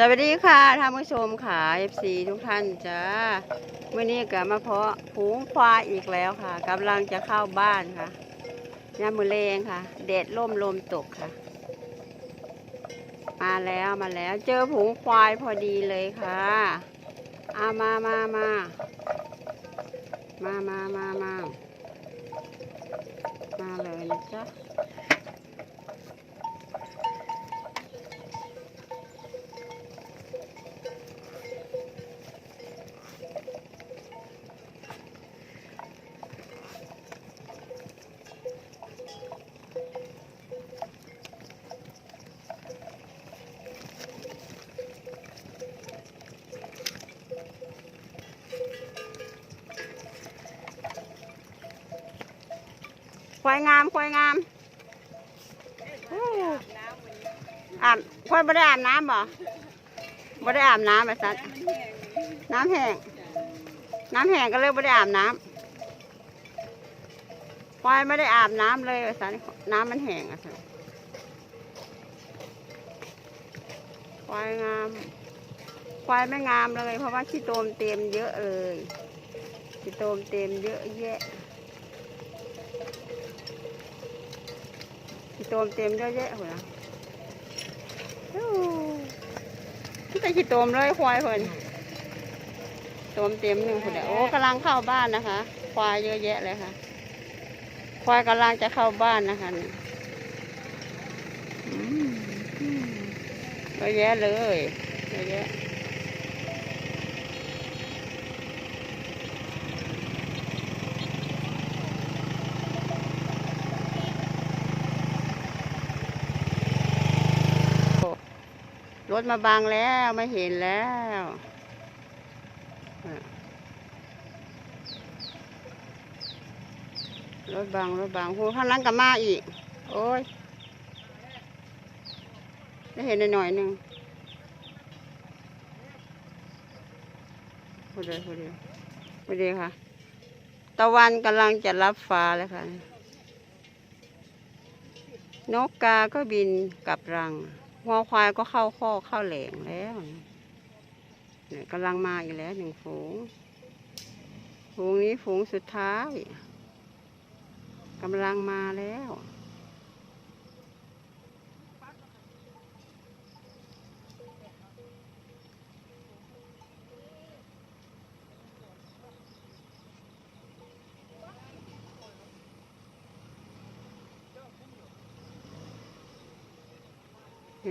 สวัสดีค่ะท่านผู้ชมค่ะ FC ทุกท่านจ้าเมื่อนี้ก็มาเพาะผูงควายอีกแล้วค่ะกำลังจะเข้าบ้านค่ะยามมือเลงค่ะเด็ดล่มลมตกค่ะ มาแล้วมาแล้ว เจอผูงควายพอดีเลยค่ะเอามามามามามามามามาเลยนะจ๊ะ ควายงามควายงามอาบควายไม่ได้อาบน้ำบ่ไม่ได้อาบน้ำไอ้สัตว์น้ำแห้งน้ำแห้งก็เลยไม่ได้อาบน้ำควายไม่ได้อาบน้ำเลยไอ้สัตว์น้ำมันแห้งไอ้สัตว์ควายงาม ควายไม่งามเลย เพราะว่าขี้โตมเต็มเยอะเลยขี้โตมเต็มเยอะแยะ โตมเต็มเยอะแยะหัวที่แต่ขี้โตมเลยควายเพิ่นโตมเต็มหนึ่งคนเดียวโอ้กำลังเข้าบ้านนะคะ ควายเยอะแยะเลยค่ะ ควายกำลังจะเข้าบ้านนะคะนี่เยอะแยะเลยเยอะแยะ รถมาบังแล้วไม่เห็นแล้วรถบังรถบังหูข้างหลังกับมาอีก โอ้ยได้เห็นหน่อยหนึ่งพูดเลยพูดเลยพูดเลยค่ะ ตะวันกำลังจะรับฟ้าแล้วค่ะ นกกาก็บินกลับรัง วัวควายก็เข้าข้อเข้าแหลงแล้วเนี่ยกำลังมาอีกแล้วหนึ่งฝูง ฝูงนี้ฝูงสุดท้ายกำลังมาแล้ว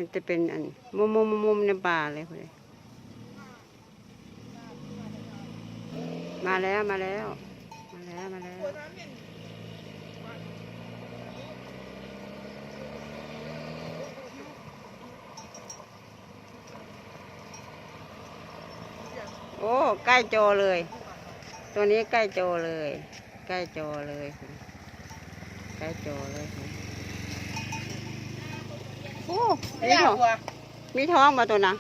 นจะเป็นอันมุมมุมมุมในป่าเลยพอดีมาแล้วมาแล้ว มาแล้วมาแล้วโอ้ใกล้โจเลย ตัวนี้ใกล้โจเลย ใกล้โจเลย ใกล้โจเลย โอ้มีท้องมีท้องมาตัวนะ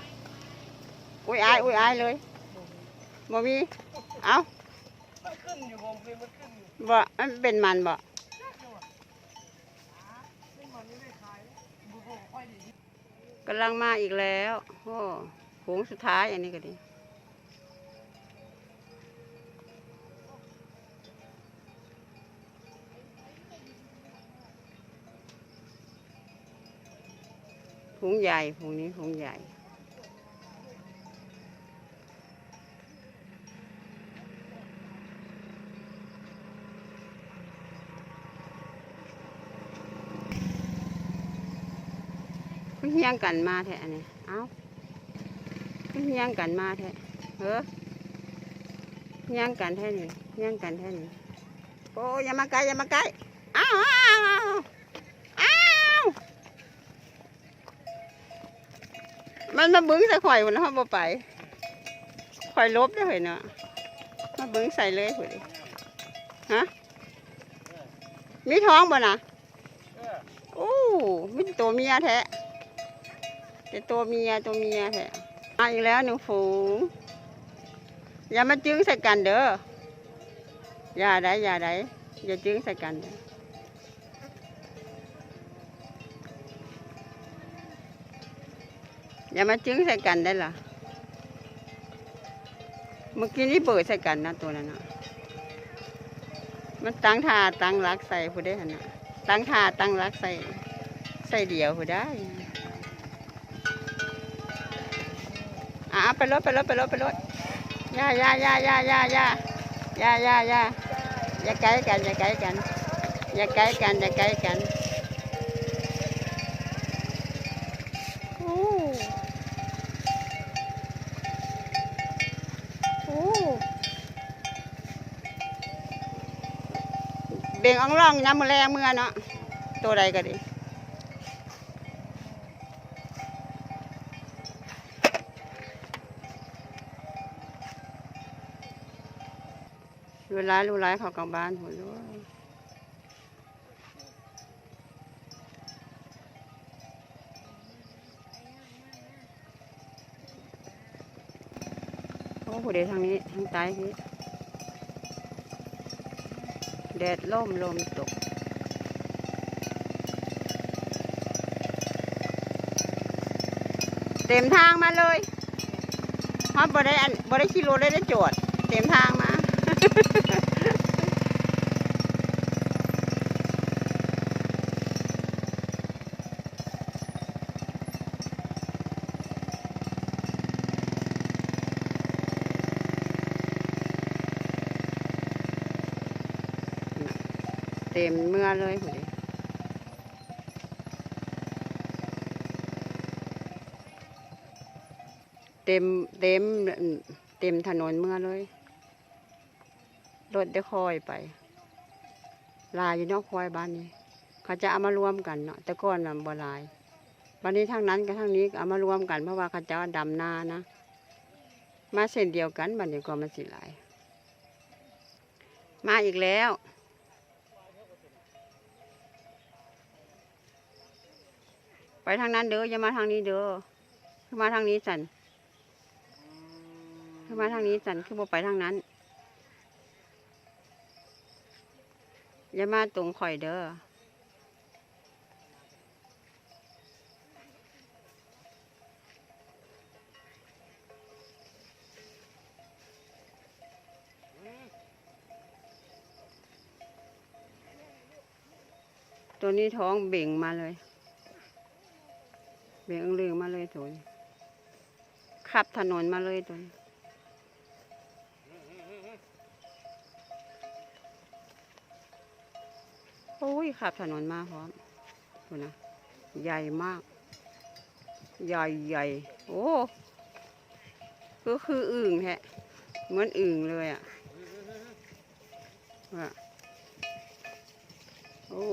อุ้ยอายอุ้ยอายเลยบ่มี เอ้ามันขึ้นอยู่ผมคือมันขึ้นอยู่บ่มันเป็นมันบ่ไม่มันไม่ได้ขายบุกค่อยดีกำลังมาอีกแล้ว โอ้โค้งสุดท้ายอันนี้ก็ดี พุงใหญ่พุงนี้พุงใหญ่ เฮียงกันมาแท้อันนี้เอ้าเฮียงกันมาแท้เออเฮียงกันแท้นี่เฮียงกันแท้นี่โอ้อย่ามาใกล้อย่ามาใกล้อ้าวอ้าวอ้าวอ้าว มันมาบึ้งใส่ข่อยหมดแล้วเขาบ่ไปข่อยลบได้เหรอเนาะมาบึ้งใส่เลยเหรอฮะมีท้องบ่นะเออโอ้มีแต่ตัวเมียแท้แต่ตัวเมียตัวเมียแท้มาอีกแล้วหนึ่งฝูงอย่ามาจึงใส่กันเด้ออย่าได้อย่าได้อย่าจึงใส่กันเด้อ อย่ามาจึ้งใส่กันได้หรอเมื่อกี้นี่เปิดใส่กันนะตัวนั้นนะมันตั้งท่าตั้งรักใส่ผู้ได้หันนะตั้งท่าตั้งรักใส่ใส่เดียวผู้ได้อะไปรถไปรถไปรถไปรถย่าย่าย่าย่าย่าย่าย่าย่าย่าอย่าใกล้กันอย่าใกล้กันอย่าใกล้กันอย่าใกล้กัน บ่งอ่องร่องน้ำมือแรงเมื่อเนาะตัวใดก็ดีดูร้ายดูร้ายเขากลับบ้านหัวด้โอ้ผู้เดี๋ยวทางนี้ทางใต้พี่ แดดล่มลมตก เต็มทางมาเลยเพราะบ่ได้อันบ่ได้ขี่รถได้ได้โจอดเต็มทางมา ต็มเมื่อเลยเดเต็มเต็มเต็มถนนเมื่อเลย รถได้คอยไป ลายอยู่นอกคอยบ้านนี้ เขาจะเอามารวมกันเนาะแต่ก่อนน่ะบ่ลาย วันนี้ทางนั้นกับทางนี้เอามารวมกันเพราะว่าเขาจะเอาดำนานะ มาเส้นเดียวกันบัดนี้ก็มันสิหลาย มาอีกแล้ว ไปทางนั้นเด้ออย่ามาทางนี้เด้อคือมาทางนี้สันคือมาทางนี้สันคือบ่ไปทางนั้น อย่ามาตรงข่อยเด้อตัวนี้ท้องเบ่งมาเลย เบ่งเรืองมาเลยตัวนี้ขับถนนมาเลยตัวนี้โอ้ยขับถนนมาพร้อมดูนะ ใหญ่มาก ใหญ่ใหญ่โอ้ก็คืออึ่งแฮะ เหมือนอึ่งเลยอะว่ะโอ้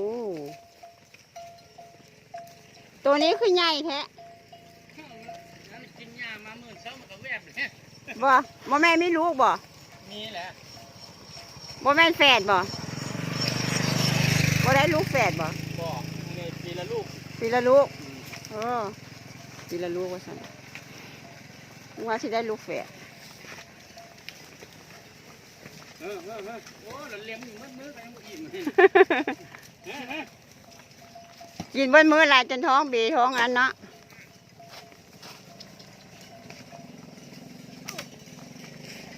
ตัวนี้คือใหญ่แท้นั่นกินยามาหมื่นเช้ามันก็แวบเลยบ่บ่แม่นไม่ลูกบ่นี่แหละบ่แม่นแฝดบ่บ่ได้ลูกแฝดบ่บอกในปีละลูกปีละลูกเออปีละลูกว่าซั่นนึกว่าสิได้ลูกแฝดเออเออเออโอ้เราเลี้ยงอยู่มัดมือไปยังบ่อิ่มเออเออ กินเบิ้มื้อหลายจนท้องบีท้องอันเนาะ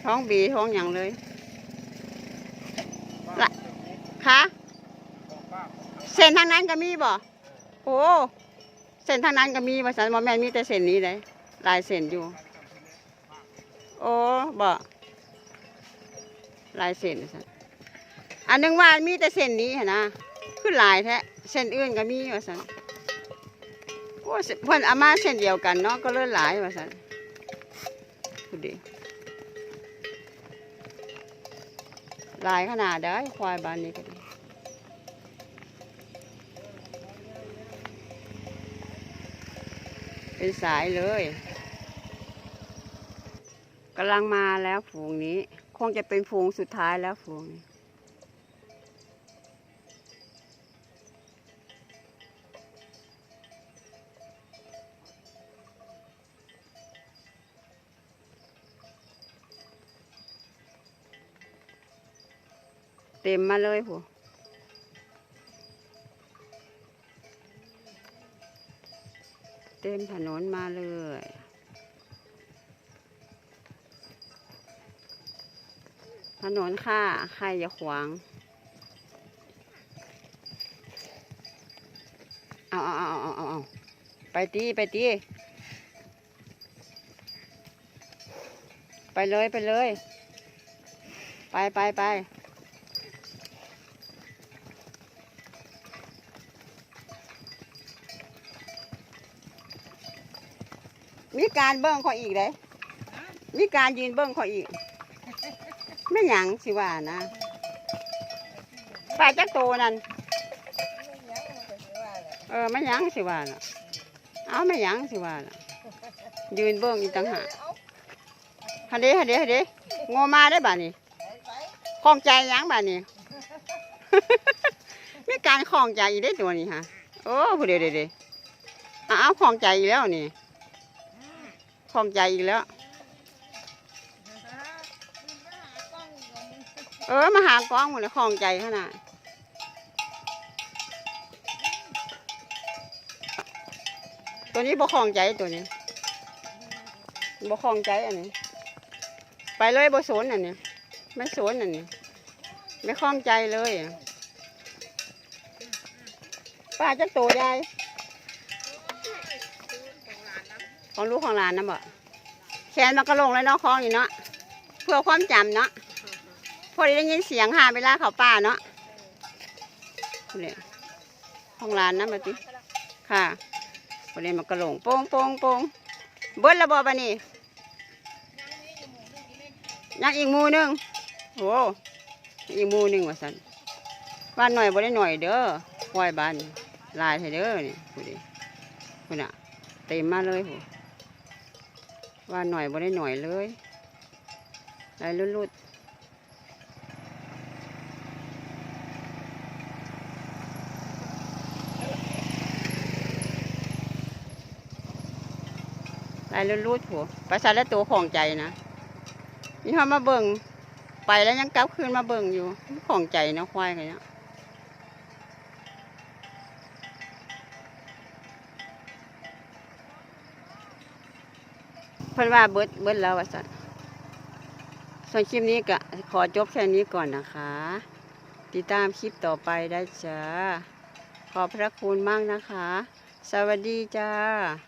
ท้องบีท้องหยังเลยละคะบอกป้าเส้นทางนั้นก็มีบ่โอ้เส้นทางนั้นก็มีว่าซั่นบ่แม่นมีแต่เส้นนี้เลยหลายเส้นอยู่ โอ้บ่หลายเส้นซั่นอันนึงว่ามีแต่เส้นนี้หั่นนะ คือหลายแท้เส้นอื่นก็มีว่าซั่นโอ้เพิ่อนเอามาเส้นเดียวกันเนาะก็เลยหลายว่าซั่นดูดิหลายขนาดได้อควายบ้านนี้ก็ดีเป็นสายเลยกำลังมาแล้วฝูงนี้ คงจะเป็นฝูงสุดท้ายแล้วฝูงนี้ ต็มมาเลยผัวเต็มถนนมาเลยถนนค่ะ ใครอย่าขวาง เอาเอาเอาเอาเอาเอาไปตีไปตีไปเลย ไปเลย ไปไปไป มีการเบิ้งเขาอีกเลยมีการยืนเบิ้งเขาอีก ไม่หยังสิว่านะปลาจักโตนั่นเออไม่หยังสิว่าน่ะเอาไม่หยังสิว่าน่ะยืนเบิ้งอีกต่างหากฮันเดฮันเดฮันเดงอมาได้บ่านี่คล้องใจยังบ่านี่มีการคล้องใจอีกได้ตัวนี้ฮะโอ้ผู้เดียวเดียวเดียวอ้าคล้องใจอีกแล้วนี่ คล้องใจอีกแล้ว เออ มาหากล้องหมดเลยคล้องใจขนาดตัวนี้บ่คล้องใจตัวนี้บ่คล้องใจอันนี้ ไปเลยบ่สนอันนี้ ไม่สนอันนี้ ไม่คล้องใจเลยป้าจะโตยาย ของลูกของหลานนะบ่แขนมันก็ลงเลยเนาะคล้องนี่เนาะเพื่อความจำเนาะพอได้ยินเสียงหาเวลาเขาป่าเนาะเนี่ยของร้านนะมาติค่ะพอได้มากระหลงโป้งโป้งโป้งเบิ้ลระบอบานี่ยังอีกหมูหนึงโอ้อีกหมูหนึงว่าสันบ้านหน่อยบ่ได้หน่อยเด้อควายบ้านลายให้เด้อนี่พูดดิพูดน่ะเต็มมาเลยโห บ้าหน่อยบ่ได้หน่อยเลยลายลุดๆลายรูดๆหัวไปใส่แล้วตัวของใจนะนี่เขามาเบิ่งไปแล้วยังกลับคืนมาเบิ่งอยู่ ของใจนะควายกันเนี้ย พิ่นว่าเบิดเบิดแล้วว่าสันส่วนคลิปนี้ก็ขอจบแค่นี้ก่อนนะคะ ติดตามคลิปต่อไปได้จ้า ขอบพระคุณมากนะคะ สวัสดีจ้า